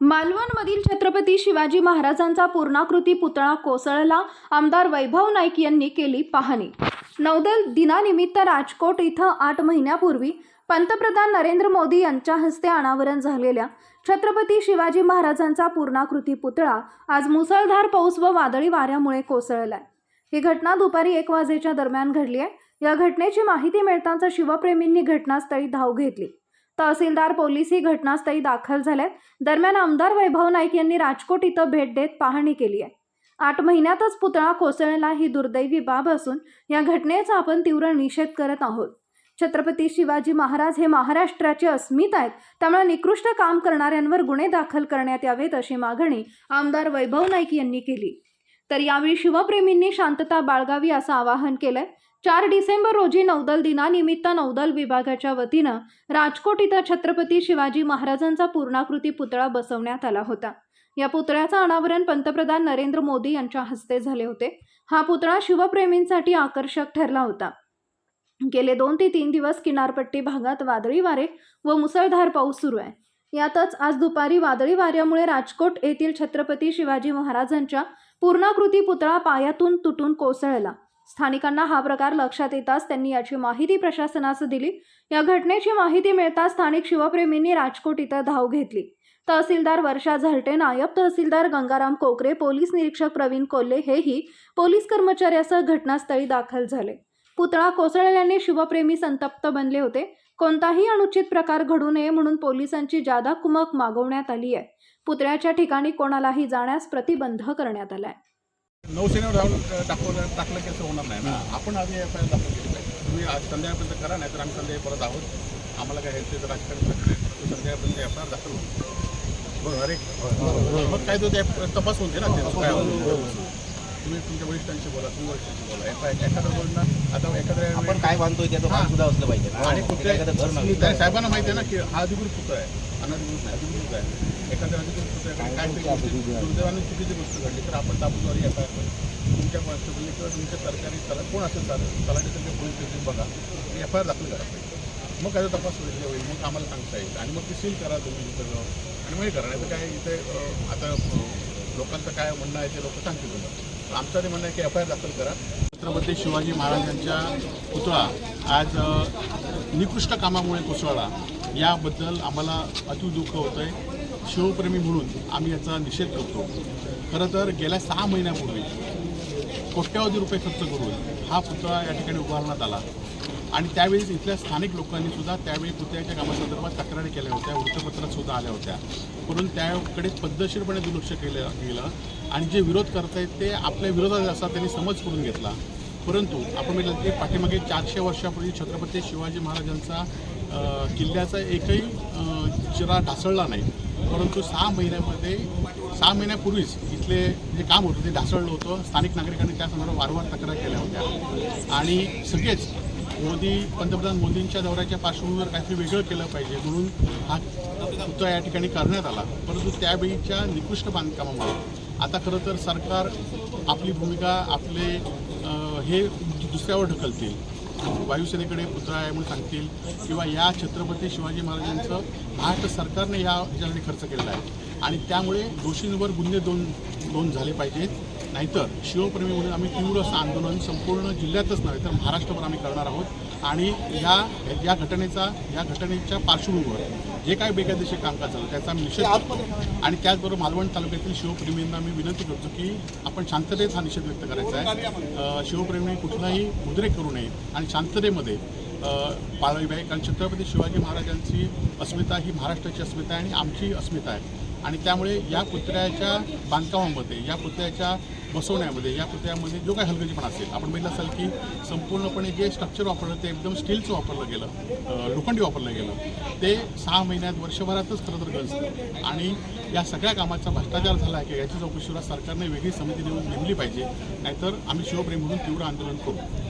मालवणमधील छत्रपती शिवाजी महाराजांचा पूर्णाकृती पुतळा कोसळला आमदार वैभव नाईक यांनी केली पाहणी. नौदल दिनानिमित्त राजकोट इथं आठ महिन्यापूर्वी पंतप्रधान नरेंद्र मोदी यांच्या हस्ते अनावरण झालेल्या छत्रपती शिवाजी महाराजांचा पूर्णाकृती पुतळा आज मुसळधार पाऊस व वादळी वाऱ्यामुळे कोसळलाय. ही घटना दुपारी एक वाजेच्या दरम्यान घडली आहे. या घटनेची माहिती मिळताच शिवप्रेमींनी घटनास्थळी धाव घेतली. तहसीलदार पोलीसही घटनास्थळी दाखल झालेत दरम्यान आमदार वैभव नाईक यांनी राजकोट इथं भेट देत पाहणी केली आहे. आठ महिन्यातच पुतळा कोसळला ही दुर्दैवी बाब असून या घटनेचा आपण तीव्र निषेध करत आहोत. छत्रपती शिवाजी महाराज हे महाराष्ट्राचे अस्मिता आहेत त्यामुळे निकृष्ट काम करणाऱ्यांवर गुन्हे दाखल करण्यात यावेत अशी मागणी आमदार वैभव नाईक यांनी केली. तर यावेळी शिवप्रेमींनी शांतता बाळगावी असं आवाहन केलंय. चार डिसेंबर रोजी नौदल दिनानिमित्त नौदल विभागाच्या वतीनं राजकोट इथं छत्रपती शिवाजी महाराजांचा पूर्णाकृती पुतळा बसवण्यात आला होता. या पुतळ्याचं अनावरण पंतप्रधान नरेंद्र मोदी यांच्या हस्ते झाले होते. हा पुतळा शिवप्रेमींसाठी आकर्षक ठरला होता. गेले दोन ते तीन दिवस किनारपट्टी भागात वादळी वारे व मुसळधार पाऊस सुरू आहे. यातच आज दुपारी वादळी वाऱ्यामुळे राजकोट येथील छत्रपती शिवाजी महाराजांच्या पूर्णाकृती पुतळा पायातून तुटून कोसळला. स्थानिकांना हा प्रकार लक्षात येताच त्यांनी याची माहिती प्रशासनास दिली. या घटनेची माहिती मिळताच स्थानिक शिवप्रेमींनी राजकोट इथं धाव घेतली. तहसीलदार वर्षा झलटे नायब तहसीलदार गंगाराम कोकरे पोलीस निरीक्षक प्रवीण कोल्हे हेही पोलीस कर्मचाऱ्यासह घटनास्थळी दाखल झाले. पुतळा कोसळल्याने शिवप्रेमी संतप्त बनले होते. कोणताही अनुचित प्रकार घडू नये म्हणून पोलिसांची जादा कुमक मागवण्यात आली आहे. पुतळ्याच्या ठिकाणी कोणालाही जाण्यास प्रतिबंध करण्यात आलाय. नौसेनेवर जाऊन दाखवलं टाकलं की असं होणार नाही. ना आपण आधी एफ आय आर दाखल केली पाहिजे. तुम्ही आज संध्याकाळपर्यंत करा नाही तर आम्ही संध्याकाळी परत आहोत. आम्हाला काय ह्याचं राजकारण नाही. संध्याकाळपर्यंत एफ आय आर दाखल बरोबर आहे मग काय तो ते तपास होते ना. काय होतं. तुम्ही तुमच्या वरिष्ठांशी बोला तुम्ही वरिष्ठांशी बोला. एफ आय एखाद्या बोलणं आता एखाद्या आपण काय बांधतोय त्याचं सुद्धा असलं पाहिजे. आणि ते कुठल्या एखादं साहेबांना माहिती आहे ना की हा अधिकृत पुतळा आहे. अनधिकृत नाही अधिकृत आहे. एखाद्या अधिकृत पुतळ्याकडे काय तरी गोष्टी- दुर्दैवाने चुकीची गोष्ट घडली तर आपण ताबूद्वारी एफ आय आर तुमच्या कॉन्स्टेबलने किंवा तुमच्या सरकारी तला कोण असेल चालेल तलाठी संघ पोलीस स्टेशन बघा एफ आय आर दाखल करा मग काय तपास होईल होईल मग आम्हाला सांगता येईल. आणि मग ते सील करा तुम्ही सगळं आणि मग हे करा तर काय इथे आता लोकांचं काय म्हणणं आहे ते लोक सांगतील तुम्हाला. आमचं ते म्हणणं आहे की एफ आय आर दाखल करा. छत्रपती शिवाजी महाराजांच्या पुतळा आज निकृष्ट कामामुळे कोसळला. याबद्दल आम्हाला अति दुःख होतं आहे शिवप्रेमी म्हणून आम्ही याचा निषेध करतो. खरं तर गेल्या सहा महिन्यापूर्वी कोट्यावधी रुपये खर्च करून हा पुतळा या ठिकाणी उभारण्यात आला. आणि त्यावेळी इथल्या स्थानिक लोकांनी सुद्धा त्यावेळी पुतळ्याच्या कामासंदर्भात तक्रारी केल्या होत्या वृत्तपत्रात सुद्धा आल्या होत्या. परंतु त्याकडे पद्धतशीरपणे दुर्लक्ष केलं गेलं. आणि जे विरोध करत आहेत ते आपल्या विरोधात असा त्यांनी समज करून घेतला. परंतु आपण म्हटलं की पाठीमागे चारशे वर्षापूर्वी छत्रपती शिवाजी महाराजांचा किल्ल्याचा एकही चिरा ढासळला नाही. परंतु सहा महिन्यामध्ये सहा महिन्यापूर्वीच इथले जे काम होतं ते ढासळलं होतं. स्थानिक नागरिकांनी त्या संदर्भात वारंवार तक्रार केल्या होत्या. आणि सगळेच मोदी पंतप्रधान मोदींच्या दौऱ्याच्या पार्श्वभूमीवर काहीतरी वेगळं केलं पाहिजे म्हणून हा पुतळा या ठिकाणी करण्यात आला. परंतु त्यावेळीच्या निकृष्ट बांधकामामुळे आता खरं तर सरकार आपली भूमिका आपले हे दुसऱ्यावर ढकलतील. वायुसेनेकडे पुतळा आहे म्हणून सांगतील. किंवा या छत्रपती शिवाजी महाराजांचं महाराष्ट्र सरकारने या ह्याच्यासाठी खर्च केलेला आहे. आणि त्यामुळे दोषींवर गुन्हे दोन दोन झाले पाहिजेत. नाहीतर शिवप्रेमी म्हणून आम्ही तीव्र असं आंदोलन संपूर्ण जिल्ह्यातच नव्हे तर महाराष्ट्रभर आम्ही करणार आहोत. आणि या या घटनेचा या घटनेच्या पार्श्वभूमीवर जे काय बेकायदेशीर कामकाज झालं त्याचा आम्ही निषेध आणि त्याचबरोबर मालवण तालुक्यातील शिवप्रेमींना मी विनंती करतो की आपण शांततेत हा निषेध व्यक्त करायचा आहे. शिवप्रेमी कुठलाही उद्रेक करू नये आणि शांततेमध्ये अ, पाळावी कारण छत्रपती शिवाजी महाराजांची अस्मिता ही महाराष्ट्राची अस्मिता आहे आणि आमची अस्मिता आहे. आणि त्यामुळे या पुतळ्याच्या बांधकामामध्ये या पुतळ्याच्या बसवण्यामध्ये या पुतळ्यामध्ये जो काही हलगर्जीपणा असेल आपण बघितलं असाल की संपूर्णपणे जे स्ट्रक्चर वापरलं ते एकदम स्टीलचं वापरलं गेलं लोखंडी वापरलं गेलं ते सहा महिन्यात वर्षभरातच खरं तर गंजतं आणि या सगळ्या कामाचा भ्रष्टाचार झाला आहे की याची चौकशीला सरकारने वेगळी समिती नेमून नेमली पाहिजे. नाहीतर आम्ही शिवप्रेम म्हणून तीव्र आंदोलन करू.